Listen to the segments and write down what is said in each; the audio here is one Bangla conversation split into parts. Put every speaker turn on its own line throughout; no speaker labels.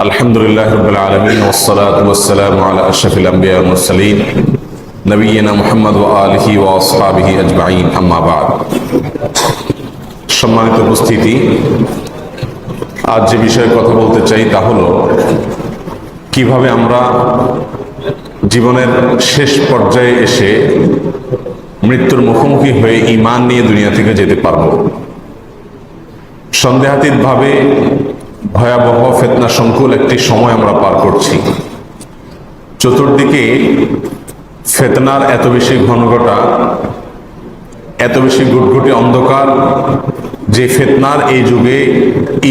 الحمد لله رب العالمين والصلاة والسلام على أشرف الأنبياء والمرسلين نبينا محمد وآله وأصحابه أجمعين أما بعد সম্মানিত উপস্থিতি আজ যে বিষয়ে কথা বলতে চাই তা হলো কিভাবে আমরা জীবনের শেষ পর্যায়ে এসে মৃত্যুর মুখোমুখি হয়ে ইমান নিয়ে দুনিয়া থেকে যেতে পারব সন্দেহাতীতভাবে ভয়াবহ ফেতনা সংকুল একটি সময় আমরা পার করছি। চতুর্দিকে ফেতনার এত বেশি ঘনঘটা এত বেশি গুটগুটি অন্ধকার, যে ফেতনার এই যুগে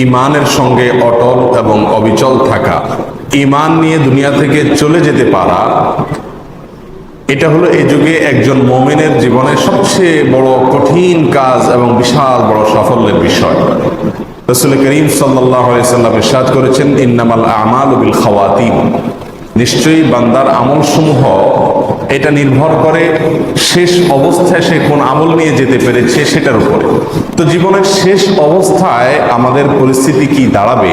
ইমানের সঙ্গে অটল এবং অবিচল থাকা, ইমান নিয়ে দুনিয়া থেকে চলে যেতে পারা, এটা হলো এই যুগে একজন মোমেনের জীবনের সবচেয়ে বড় কঠিন কাজ এবং বিশাল বড় সাফল্যের বিষয়। রসুল করিম সাল্লাম ইরশাদ করেছেন, ইন্নামাল আমাল বিল খাওয়াতিম নিশ্চয়ই বান্দার আমল সমূহ এটা নির্ভর করে শেষ অবস্থায় সে কোন আমল নিয়ে যেতে পেরেছে সেটার উপরে। তো জীবনের শেষ অবস্থায় আমাদের পরিস্থিতি কি দাঁড়াবে,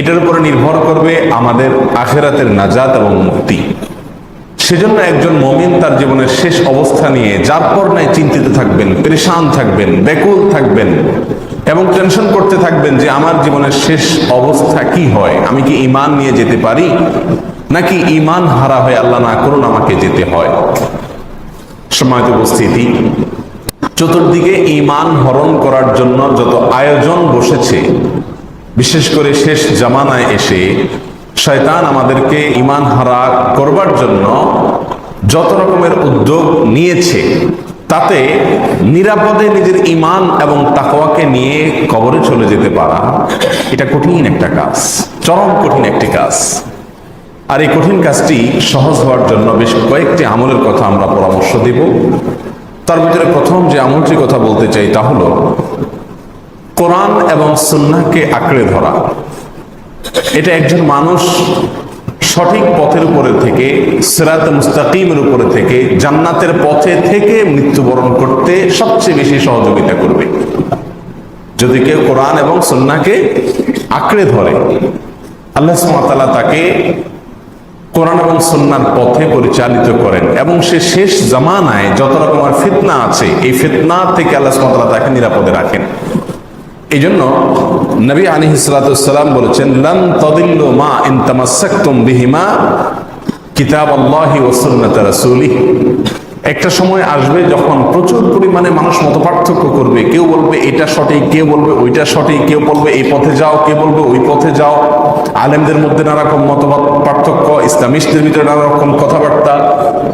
এটার উপরে নির্ভর করবে আমাদের আখেরাতের নাজাত এবং মুক্তি। সেজন্য একজন মমিন তার জীবনের শেষ অবস্থা নিয়ে যার পর নাই চিন্তিত থাকবেন, পরেশান থাকবেন, ব্যাকুল থাকবেন। এবং টেনশন করতে থাকবেন যে আমার জীবনের শেষ অবস্থা কি হয়? আমি কি ইমান নিয়ে যেতে পারি? নাকি ইমান হারা হয়ে আল্লাহ না করুন আমাকে যেতে হয়? সময়ত উপস্থিতি, চতুর্দিকে ইমান হরণ করার জন্য যত আয়োজন বসেছে, বিশেষ করে শেষ জামানায় এসে শয়তান আমাদেরকে ইমান হারা করবার জন্য যত রকমের উদ্যোগ নিয়েছে তাতে নিরাপদে নিজের ইমান এবং তাকওয়াকে নিয়ে কবরে চলে যেতে পারা, এটা কঠিন একটা কাজ, চরম কঠিন একটি কাজ। আর এই কঠিন কাজটি সহজ হওয়ার জন্য বেশ কয়েকটি আমলের কথা আমরা পরামর্শ দেব। তার ভিতরে প্রথম যে আমলটির কথা বলতে চাই তা হলো, কোরআন এবং সুন্নাহকে আঁকড়ে ধরা। এটা একজন মানুষ সঠিক পথের উপরে থেকে, সেরাত মুস্তাকিমের উপরে থেকে, জান্নাতের পথে থেকে মৃত্যুবরণ করতে সবচেয়ে বেশি সহযোগিতা করবে। যদি কেউ কোরআন এবং সন্নাকে আঁকড়ে ধরে, আল্লাহ সুমাতালা তাকে কোরআন এবং সন্ন্যার পথে পরিচালিত করেন এবং সে শেষ জামানায় যত রকমের ফিতনা আছে, এই ফিতনা থেকে আল্লাহ সুমাতালা তাকে নিরাপদে রাখেন। এই জন্য নবী আলী হিসালাম বলেছেন মা বিহিমা কিতাব একটা সময় আসবে যখন প্রচুর পরিমাণে মানুষ মত পার্থক্য করবে। কেউ বলবে, এটা সঠিক কেউ বলবে, ওইটা সঠিক কেউ বলবে, এই পথে যাও কেউ বলবে, ওই পথে যাও। আলেমদের মধ্যে নানা রকম মতবাদ পার্থক্য, ইসলামিস্টদের ভিতরে নানা রকম কথাবার্তা।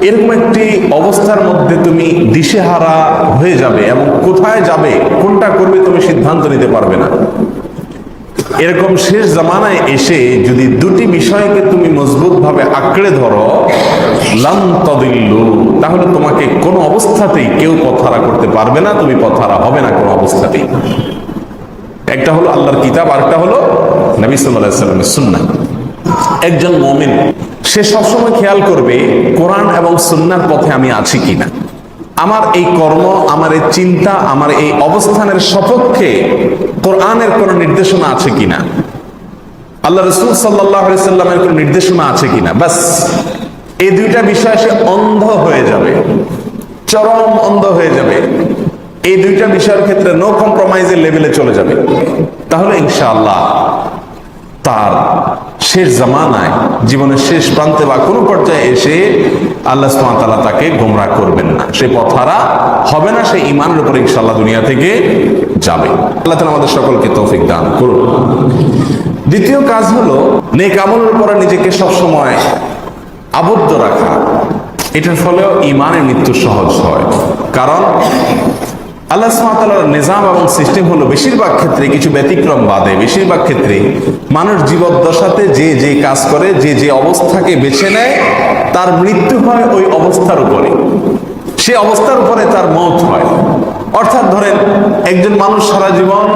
এরকম একটি অবস্থার মধ্যে তুমি দিশেহারা হয়ে যাবে এবং কোথায় যাবে, কোনটা করবে তুমি সিদ্ধান্ত নিতে পারবে না। এরকম শেষ জামানায় এসে যদি দুটি বিষয়কে তুমি মজবুত ভাবে আঁকড়ে ধরো লাম তাহলে তোমাকে কোনো অবস্থাতেই কেউ পথহারা করতে পারবে না, তুমি পথহারা হবে না কোনো অবস্থাতেই। একটা হলো আল্লাহর কিতাব, আরেকটা হলো নবী সাল্লাহ সাল্লামের সুন্না একজন মমিন সে সবসময় খেয়াল করবে কোরআন এবং সুন্নার পথে আমি আছি কিনা। আমার এই কর্ম, আমার এই চিন্তা, আমার এই অবস্থানের সপক্ষে কোরআনের কোন নির্দেশনা আছে কিনা? আল্লাহ রসুল সাল্লামের কোন নির্দেশনা আছে কিনা? বাস, এই দুইটা বিষয় সে অন্ধ হয়ে যাবে। চরম অন্ধ হয়ে যাবে। এই দুইটা বিষয়ের ক্ষেত্রে নো কম্প্রোমাইজের লেভেলে চলে যাবে। তাহলে ইনশাআল্লাহ তার শেষ জামানায়, জীবনের শেষ প্রান্তে বা কোনো পর্যায়ে এসে আল্লাহ তালা তাকে গোমরা করবেন না। সে পথারা হবে না, সে ইমানের উপরে ইনশাল্লাহ দুনিয়া থেকে যাবে। আল্লাহ তালা আমাদের সকলকে তৌফিক দান করুন। দ্বিতীয় কাজ হলো, নেক আমলের নিজেকে সবসময় আবদ্ধ রাখা। এটার ফলেও ইমানের মৃত্যু সহজ হয়। কারণ আল্লাহ সুমাতালার নিজাম এবং সিস্টেম হলো বেশিরভাগ ক্ষেত্রে কিছু ব্যতিক্রম বাদে। বেশিরভাগ ক্ষেত্রে মানুষ জীবদ্দশাতে যে যে কাজ করে, যে যে অবস্থাকে বেছে নেয়, তার মৃত্যু হয় ওই অবস্থার উপরে। সে অবস্থার উপরে তার মত হয়। অর্থাৎ ধরেন, একজন মানুষ সারা জীবন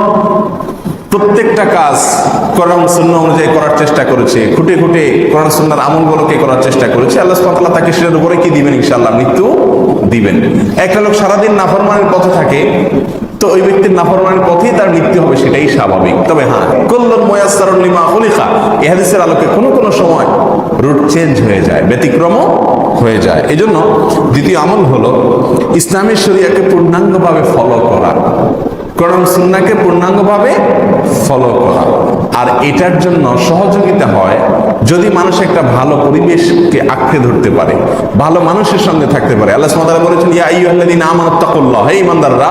প্রত্যেকটা কাজ কোরআন শূন্য অনুযায়ী করার চেষ্টা করেছে। খুঁটে খুঁটে কোরআন সুন্নার আমলগুলোকে করার চেষ্টা করেছে। আল্লাহ সুবহানাহু তাকে সেটার উপরে কি দিবেন ইনশাআল্লাহ? মৃত্যু দিবেন। একটা লোক সারাদিন নাফরমানের পথে থাকে, তো ওই ব্যক্তির নাফরমানের পথেই তার মৃত্যু হবে সেটাই স্বাভাবিক। তবে হ্যাঁ কল্লন ময়াস্তারুল লিমা খলিকা এ আলোকে কোনো কোনো সময় রুট চেঞ্জ হয়ে যায়, ব্যতিক্রমও হয়ে যায়। এজন্য দ্বিতীয় আমল হলো ইসলামের শরিয়াকে পূর্ণাঙ্গভাবে ফলো করা। করম সুন্নাকে পূর্ণাঙ্গভাবে ফলো করা। আর এটার জন্য সহযোগিতা হয় যদি মানুষ একটা ভালো পরিবেশকে আঁকড়ে ধরতে পারে, ভালো মানুষের সঙ্গে থাকতে পারে। আল্লাহ সুবহানাহু বলেছেন, ইয়া আইয়ুহাল্লাযীনা আমানু তাকুল্লাহ হে ঈমানদাররা,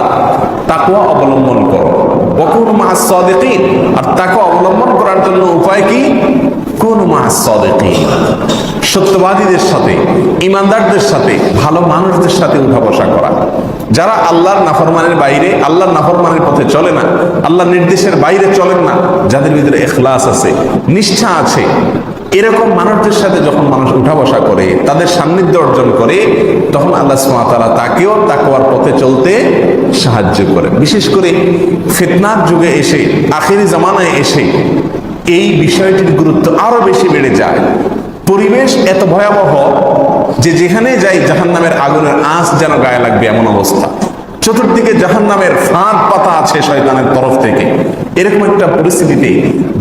তাকওয়া অবলম্বন করো। ওয়াকুনু মা'আস সাদিকিন, আর তাকওয়া অবলম্বন করার জন্য উপায় কি? কুনু মা'আস সাদিকিন। সত্যবাদীদের সাথে ইমানদারদের সাথে, ভালো মানুষদের সাথে উঠা বসা করা। যারা আল্লাহর নাফরমানের বাইরে, আল্লাহর নাফরমানের পথে চলে না, আল্লাহর নির্দেশের বাইরে চলেন না, যাদের ভিতরে এখলাস আছে, নিষ্ঠা আছে, এরকম মানুষদের সাথে যখন মানুষ উঠা বসা করে, তাদের সান্নিধ্য অর্জন করে, তখন আল্লাহ সুমাতারা তাকেও তাকওয়ার পথে চলতে সাহায্য করে। বিশেষ করে ফিতনার যুগে এসে, আখেরি জামানায় এসে, এই বিষয়টির গুরুত্ব আরও বেশি বেড়ে যায়। পরিবেশ এত ভয়াবহ যে যেখানে যাই জাহান নামের আগুনের আঁচ যেন গায়ে লাগবে এমন অবস্থা। চতুর্দিকে জাহান নামের ফাঁদ পাতা আছে শয়তানের তরফ থেকে। এরকম একটা পরিস্থিতিতে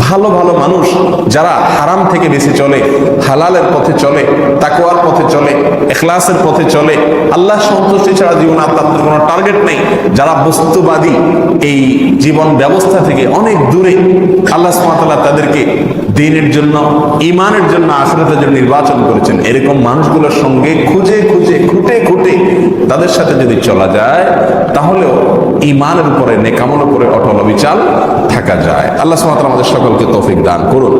ভালো ভালো মানুষ যারা হারাম থেকে বেশি চলে, হালালের পথে চলে, তাকওয়ার পথে চলে, এখলাসের পথে চলে, আল্লাহ সন্তুষ্টি ছাড়া জীবন আর তাদের কোনো টার্গেট নেই। যারা বস্তুবাদী এই জীবন ব্যবস্থা থেকে অনেক দূরে, আল্লাহ সুমাতাল্লাহ তাদেরকে দিনের জন্য ইমানের জন্য আখরাতের জন্য নির্বাচন করেছেন। এরকম মানুষগুলোর সঙ্গে খুঁজে খুঁজে, খুঁটে খুঁটে তাদের সাথে যদি চলা যায়, তাহলেও ইমানের উপরে নেকামল উপরে অটল অবিচাল থাকা যায়। আল্লাহ সুমাতাল আমাদের সকলকে তৌফিক দান করুন।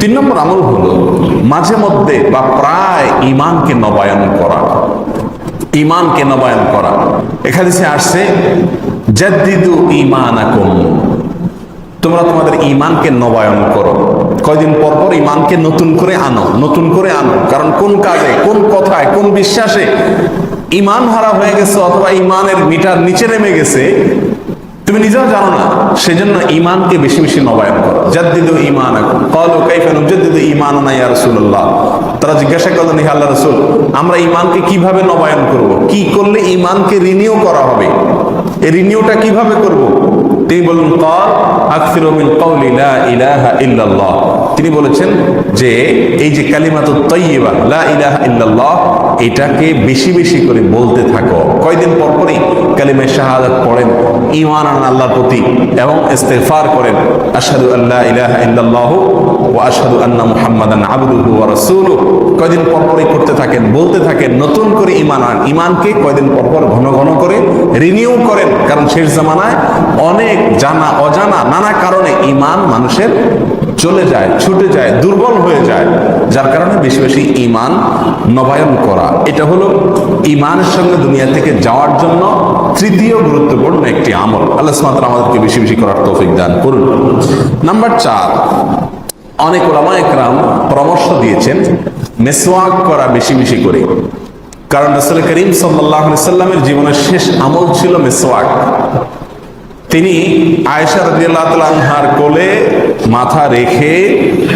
তিন নম্বর আমল হলো মাঝে মধ্যে বা প্রায় ইমানকে নবায়ন করা। ইমানকে নবায়ন করা। এখানে সে আসছে, জাদ্দিদু ইমানাকুম তোমরা তোমাদের ইমানকে নবায়ন করো। কয়দিন পর পর ইমানকে নতুন করে আনো, নতুন করে আনো। কারণ কোন কাজে, কোন কথায়, কোন বিশ্বাসে ইমান হারা হয়ে গেছে অথবা ইমানের মিটার নিচে নেমে গেছে, তুমি নিজেও জানো না। সেজন্য ইমানকে বেশি বেশি নবায়ন করো। জাদ্দিদু ইমান এখন কলু কাইফা নুজাদ্দিদু ইমানানা ইয়া রাসূলুল্লাহ। তারা জিজ্ঞাসা করলেন, হে আল্লাহ রাসূল, আমরা ইমানকে কীভাবে নবায়ন করব? কি করলে ইমানকে রিনিউ করা হবে? এই রিনিউটা কীভাবে করব? তিনি বললেন, কল আকসিরু মিন কওলি লা ইলাহা ইল্লাল্লাহ। তিনি বলেছেন যে, এই যে কালিমাতু তাইয়্যিবা লা ইলাহা ইল্লাল্লাহ, এটাকে বেশি বেশি করে বলতে থাকো। কয়দিন পর পরই কালিমা শাহাদাত পড়েন আন আল্লাহর প্রতি এবং ইস্তেগফার করেন। আশহাদু আল্লাহ ইলাহা ইল্লাল্লাহ ওয়া আশহাদু আন্না মুহাম্মাদান আবদুহু ওয়া রাসূলুহু। কয়দিন পর করতে থাকেন, বলতে থাকেন, নতুন করে ঈমান আন ঈমানকে কয়দিন পর পর ঘন ঘন করে রিনিউ করেন। কারণ শেষ জামানায় অনেক জানা, অজানা, নানা কারণে ঈমান মানুষের চলে যায়, ছুটে যায়, দুর্বল হয়ে যায়। যার কারণে বেশি বেশি ইমান নবায়ন করা। এটা হলো ইমানের সঙ্গে দুনিয়া থেকে যাওয়ার জন্য তৃতীয় গুরুত্বপূর্ণ একটি আমল। আল্লাহ আমাদেরকে বেশি বেশি করার তৌফিক দান করুন। নাম্বার চার অনেক ওলামা একরাম পরামর্শ দিয়েছেন, মেসওয়াক করা বেশি বেশি করে। কারণ রসুল করিম সাল্লামের জীবনের শেষ আমল ছিল মেসওয়াক। তিনি আয়েশা রাদিয়াল্লাহু তাআলা আনহার কোলে মাথা রেখে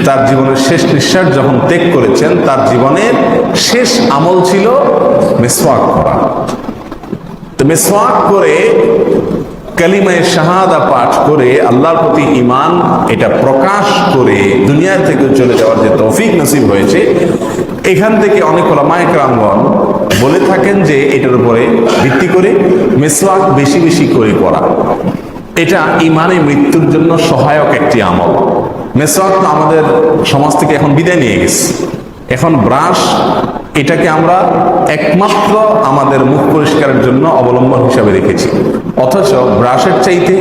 তার জীবনের শেষ নিঃশ্বাস যখন ত্যাগ করেছেন, তার জীবনের শেষ আমল ছিল মিসওয়াক করা। তো মিসওয়াক করে কালিমায় শাহাদা পাঠ করে আল্লাহর প্রতি ইমান এটা প্রকাশ করে দুনিয়া থেকে চলে যাওয়ার যে তৌফিক নসিব হয়েছে, এখান থেকে অনেক ওলামায়ক রামগণ বলে থাকেন যে এটার উপরে ভিত্তি করে মেসওয়াক বেশি বেশি করে করা। এটা ইমানে মৃত্যুর জন্য সহায়ক একটি আমল। মেসওয়াক তো আমাদের সমাজ থেকে এখন বিদায় নিয়ে গেছে। এখন ব্রাশ এটাকে আমরা একমাত্র আমাদের মুখ পরিষ্কারের জন্য অবলম্বন হিসাবে রেখেছি। অথচ ব্রাশের চাইতে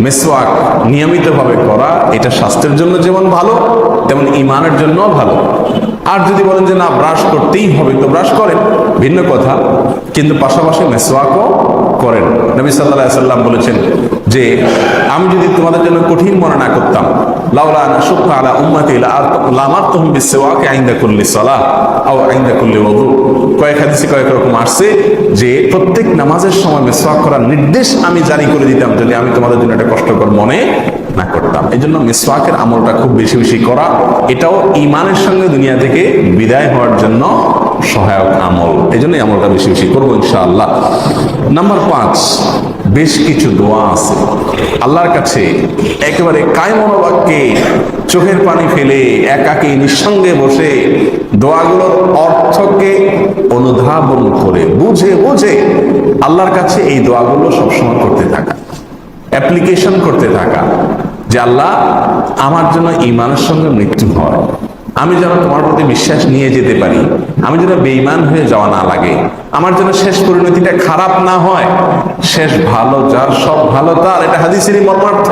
মেসওয়াক নিয়মিতভাবে করা, এটা স্বাস্থ্যের জন্য যেমন ভালো, তেমন ইমানের জন্য ভালো। আর যদি বলেন যে না, ব্রাশ করতেই হবে, তো ব্রাশ করেন, ভিন্ন কথা। কিন্তু পাশাপাশি মেসওয়াকও করেন। নবী সাল্লাহ সাল্লাম বলেছেন যে, আমি যদি তোমাদের জন্য কঠিন মনে না করতাম লাউলা আলা আও রকম আসছে যে, প্রত্যেক নামাজের সময় মিসওয়াক করার নির্দেশ আমি জারি করে দিতাম যদি আমি তোমাদের জন্য একটা কষ্টকর মনে না করতাম। এই জন্য মিসওয়াকের আমলটা খুব বেশি বেশি করা, এটাও ইমানের সঙ্গে দুনিয়া থেকে বিদায় হওয়ার জন্য সহায়ক আমল। এই জন্যই আমলটা বেশি বেশি করব ইনশাআল্লাহ। নাম্বার পাঁচ, বেশ কিছু দোয়া আছে। আল্লাহর কাছে একেবারে কায়মনোবাক্যে চোখের পানি ফেলে একাকী নিঃসঙ্গে বসে দোয়াগুলোর অর্থকে অনুধাবন করে, বুঝে বুঝে আল্লাহর কাছে এই দোয়াগুলো সবসময় করতে থাকা অ্যাপ্লিকেশন করতে থাকা যে আল্লাহ আমার জন্য ইমানের সঙ্গে মৃত্যু হয়। আমি যেন তোমার প্রতি বিশ্বাস নিয়ে যেতে পারি। আমি যেন বেইমান হয়ে যাওয়া না লাগে। আমার যেন শেষ পরিণতিটা খারাপ না হয়। শেষ ভালো যার, সব ভালো তার। এটা হাদিসেরই মর্মার্থ।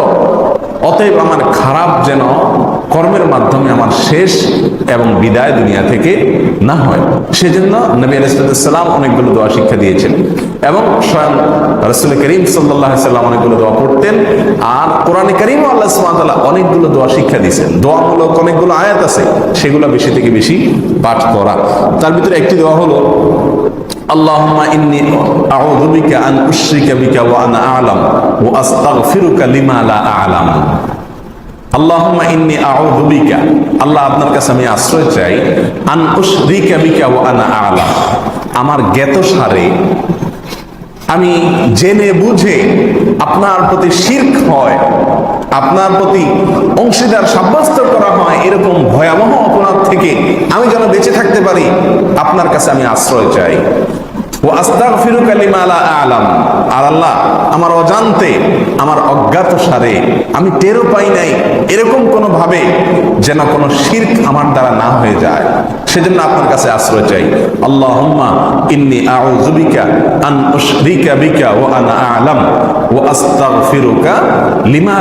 অতএব আমার খারাপ যেন কর্মের মাধ্যমে আমার শেষ এবং বিদায় দুনিয়া থেকে না হয়। সেজন্য নবী আলাইসালাম অনেকগুলো দোয়া শিক্ষা দিয়েছেন এবং স্বয়ং রসুল করিম সাল্লাম অনেকগুলো দোয়া পড়তেন আর কোরআন করিম আল্লাহ সুমাতাল্লাহ অনেকগুলো দোয়া শিক্ষা দিয়েছেন। দোয়ামূলক অনেকগুলো আয়াত আছে, সেগুলো বেশি থেকে বেশি পাঠ করা। তার ভিতরে একটি দোয়া হলো اللهم إني أعوذ بك أن أشرك بك وأنا أعلم وأستغفرك لما لا أعلم আল্লাহুম্মা ইন্নি আউযু বিকা আল্লাহ আপনার কাছে আমি আশ্রয় চাই আন উশরিকা বিকা ওয়া আনা আ'লাম আমার জ্ঞাত সারে আমি জেনে বুঝে আপনার প্রতি শির্ক হয়, আপনার প্রতি অংশীদার সাব্যস্ত করা হয়, এরকম ভয়াবহ অপরাধ থেকে আমি যেন বেঁচে থাকতে পারি, আপনার কাছে আমি আশ্রয় চাই। ও আস্তাক ফিরুক আলিমালা আলাম। আমার অজান্তে, আমার অজ্ঞাত সারে, আমি পাই নাই এরকম কোনো ভাবে যেন কোনো আমার দ্বারা না হয়ে যায়। সেজন্য আপনার কাছে আশ্রয় চাই। লিমা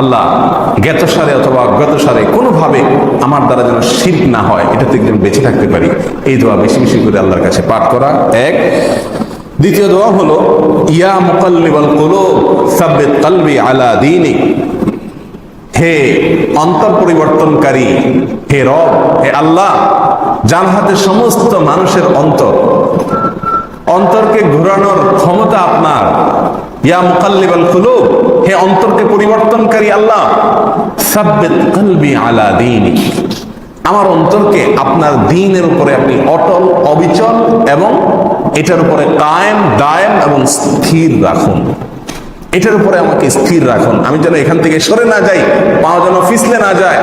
আল্লাহ, জ্ঞাত সারে অথবা অজ্ঞাত সারে কোনোভাবে আমার দ্বারা যেন শির্ক না হয়, এটা থেকে যেন বেঁচে থাকতে পারি। এই দোয়া বেশি বেশি করে আল্লাহর কাছে পাঠ করা এক। দ্বিতীয় দোয়া হলো, ইয়া মুকাল্লিবাল কুলুব, সাব্বিত কলবি আলা দীনিক। হে অন্তর পরিবর্তনকারী, হে রব, হে আল্লাহ, যার হাতে সমস্ত মানুষের অন্তর। অন্তরকে ঘোরানোর ক্ষমতা আপনার। ইয়া মুকাল্লিবাল কুলুব, হে অন্তরকে পরিবর্তনকারী আল্লাহ, সাব্বিত কলবি আলা দীনিক। আমার অন্তরকে আপনার দিনের উপরে আপনি অটল, অবিচল এবং এটার উপরে কায়েম, দায়েম এবং স্থির রাখুন। এটার উপরে আমাকে স্থির রাখুন। আমি যেন এখান থেকে সরে না যাই, পা যেন ফিসলে না যায়,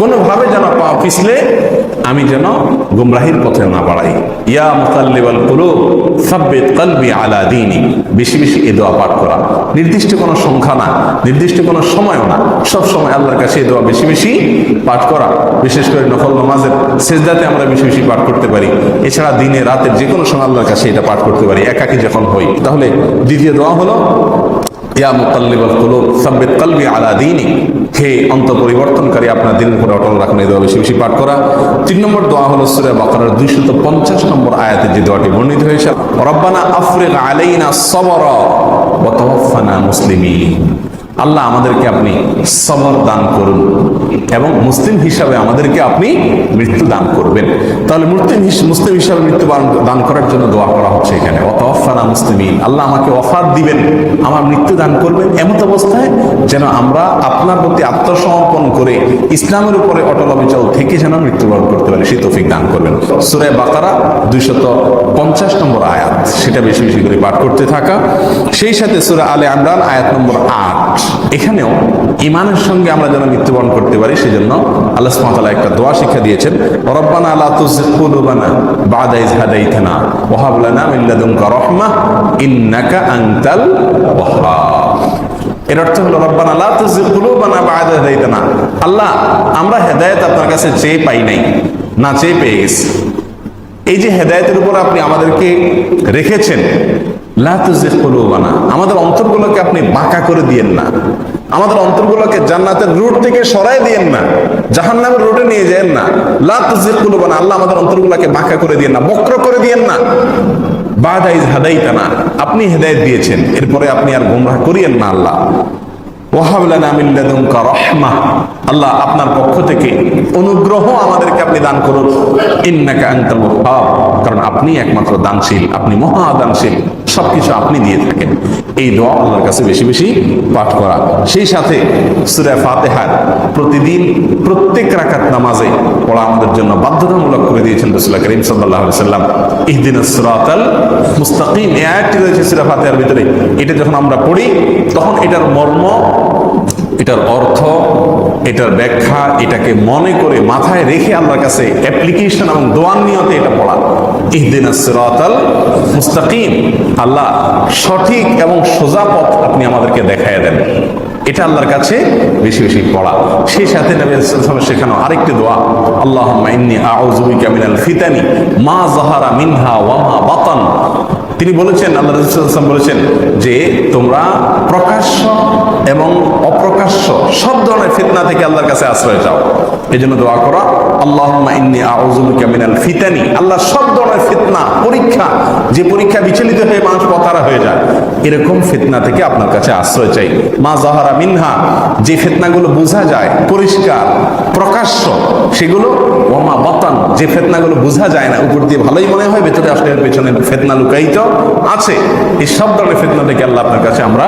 কোনোভাবে যেন পা ফিসলে আমি যেন গুমরাহির পথে না বাড়াই। ইয়া মুকাল্লিবাল কুলুব, সাব্বিত কলবি আলা দীনি বেশি বেশি এ দোয়া পাঠ করা। নির্দিষ্ট কোনো সংখ্যা না, নির্দিষ্ট কোনো সময়ও না, সব সময় আল্লাহর কাছে এই দোয়া বেশি বেশি পাঠ করা, বিশেষ করে নফল নামাজের সেজদাতে আমরা বেশি বেশি পাঠ করতে পারি। এছাড়া দিনে রাতের যে কোনো সময় আল্লাহর কাছে এটা পাঠ করতে পারি, একাকি যখন হই। তাহলে দ্বিতীয় দোয়া হলো ইয়া মুতাল্লিবাল কুলুব, সাব্বিত কলবি আলা দীনি হে অন্ত পরিবর্তনকারী আপনার দিনের উপরে অটল রাখুন, এই দোয়া বেশি বেশি পাঠ করা। তিন নম্বর দোয়া হলো সূরা বাকারার 250 নম্বর আয়াতে যে দোয়াটি বর্ণিত হয়েছে। রব্বানা আফরিগ আলাইনা সবরা ওয়া তাওয়াফানা মুসলিমিন। আল্লাহ আমাদেরকে আপনি সবর দান করুন এবং মুসলিম হিসাবে আমাদেরকে আপনি মৃত্যু দান করবেন। তাহলে মুসলিম মুসলিম হিসাবে মৃত্যু দান- করার জন্য দোয়া করা হচ্ছে এখানে। অতফানা মুসলিমিন। আল্লাহ আমাকে অফার দিবেন, আমার মৃত্যু দান করবেন এমত অবস্থায় যেন আমরা আপনার প্রতি আত্মসমর্পণ করে ইসলামের উপরে অটল অবিচল থেকে যেন মৃত্যুবরণ করতে পারি। সে তৌফিক দান করবেন। সুরে বাকারা দুইশত পঞ্চাশ নম্বর আয়াত। সেটা বেশি বেশি করে পাঠ করতে থাকা। সেই সাথে সুরা আলে আমরান আয়াত নম্বর আট। এখানেও ইমানের সঙ্গে আমরা যেন মৃত্যুবরণ করতে পারি, সেজন্য আল্লাহ ওয়া একটা দোয়া শিক্ষা দিয়েছেন, রব্বানা লা তুযিগ কুলুবানা বা'দা ইয হাদাইতানা ওয়া হাব লানা মিন লাদুনকা রাহমাহ ইন্নাকা আনতাল ওয়াহ্হাব। এর অর্থ হলো, রব্বানা লা তুযিগ কুলুবানা বা'দা হাদাইতানা। আল্লাহ, আমরা হেদায়েত আপনার কাছে চেয়ে পাই নাই, না চেয়ে পেয়ে গেছি। এই যে হেদায়েতের উপর আপনি আমাদেরকে রেখেছেন লা তুযিগ কুলুবানা। আমাদের অন্তরগুলোকে আপনি বাঁকা করে দিয়েন না। আমাদের অন্তরগুলোকে জান্নাতের রুট থেকে সরাই দিয়েন না। জাহান্নামের রুটে নিয়ে যায়েন না। লা তুযিগ আল্লাহ আমাদের অন্তরগুলোকে বাঁকা করে দিয়েন না, বক্র করে দিয়েন না। হাদাইতানা, আপনি হেদায়েত দিয়েছেন। এরপরে আপনি আর গোমরাহ করিয়েন না আল্লাহ। আল্লাহ আপনার পক্ষ থেকে অনুগ্রহ আমাদেরকে আপনি দান করুন। কারণ আপনি একমাত্র দানশীল, আপনি মহা দানশীল সবকিছু আপনি দিয়ে থাকেন। এই দোয়া আল্লাহর কাছে বেশি বেশি পাঠ করা। সেই সাথে সুরা ফাতেহার প্রতিদিন প্রত্যেক রাকাত নামাজে পড়া আমাদের জন্য বাধ্যতামূলক করে দিয়েছেন রসুল্লাহ করিম সাল্লাহ সাল্লাম। ইহদিন সিরাতাল মুস্তাকিম। এই আয়াতটি রয়েছে সুরা ফাতেহার ভিতরে। এটা যখন আমরা পড়ি, তখন এটার মর্ম, এটার অর্থ এটার ব্যাখ্যা এটাকে মনে করে মাথায় রেখে আল্লাহর কাছে অ্যাপ্লিকেশন এবং দোয়ান নিয়তে এটা পড়া ইহদিন সিরাতাল মুস্তাকিম। আল্লাহ সঠিক এবং সোজা পথ আপনি আমাদেরকে দেখায় দেন। এটা আল্লাহর কাছে বেশি বেশি পড়া। সেই সাথে নবী সাল্লাল্লাহু শেখানো আরেকটি দোয়া, আল্লাহুম্মা ইন্নী আউযু বিকা মিনাল ফিতানি, মা যাহারা মিনহা ওয়া মা বাতান। তিনি বলেছেন, আল্লাহ রসুল বলেছেন যে, তোমরা প্রকাশ্য এবং অপ্রকাশ্য সব ধরনের ফিতনা থেকে আল্লাহর কাছে আশ্রয় চাও এই জন্য দোয়া করা আল্লাহ ইন্নি আউজুবিকা মিনাল ফিতানি। আল্লাহ সব ধরনের ফিতনা, পরীক্ষা, যে পরীক্ষা বিচলিত হয়ে মানুষ পতারা হয়ে যায়, এরকম ফিতনা থেকে আপনার কাছে আশ্রয় চাই। মা জাহারা মিনহা, যে ফিতনাগুলো বোঝা যায়, পরিষ্কার, প্রকাশ্য, সেগুলো ওমা বতান, যে ফেতনাগুলো বোঝা যায় না, উপর দিয়ে ভালোই মনে হয়, ভেতরে আসলে এর পেছনে ফেতনা লুকায়িত আছে। এই সব ধরনের ফেতনা থেকে আল্লাহ আপনার কাছে আমরা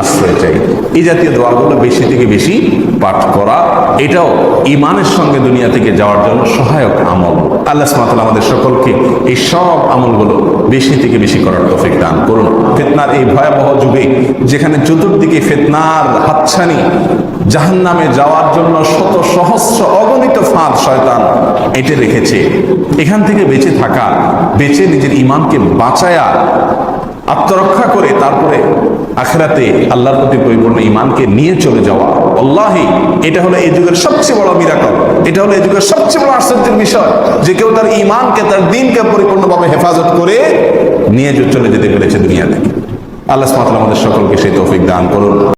আশ্রয় চাই। এই জাতীয় দোয়াগুলো বেশি থেকে বেশি পাঠ করা, এটাও ইমানের সঙ্গে দুনিয়া থেকে যাওয়ার জন্য সহায়ক আমল। আল্লাহ সুবহানাহু আমাদের সকলকে এই সব আমলগুলো বেশি থেকে বেশি করার তৌফিক দান করুন। ফেতনার এই ভয়াবহ যুগে, যেখানে চতুর্দিকে ফেতনার হাতছানি জাহান নামে যাওয়ার জন্য শত সহস্র অগণিত ফাঁদ শয়তান এঁটে রেখেছে। এখান থেকে বেঁচে থাকা, বেঁচে নিজের ইমানকে বাঁচায়া, আত্মরক্ষা করে তারপরে আখেরাতে আল্লাহর প্রতি পরিপূর্ণ ইমানকে নিয়ে চলে যাওয়া। আল্লাহি এটা হলো এই যুগের সবচেয়ে বড় মিরাকল এটা হলো এই যুগের সবচেয়ে বড় আশ্চর্যের বিষয় যে কেউ তার ইমানকে তার দিনকে পরিপূর্ণভাবে হেফাজত করে নিয়ে চলে যেতে পেরেছে দুনিয়া থেকে আল্লাহ আমাদের সকলকে সেই তৌফিক দান করুন।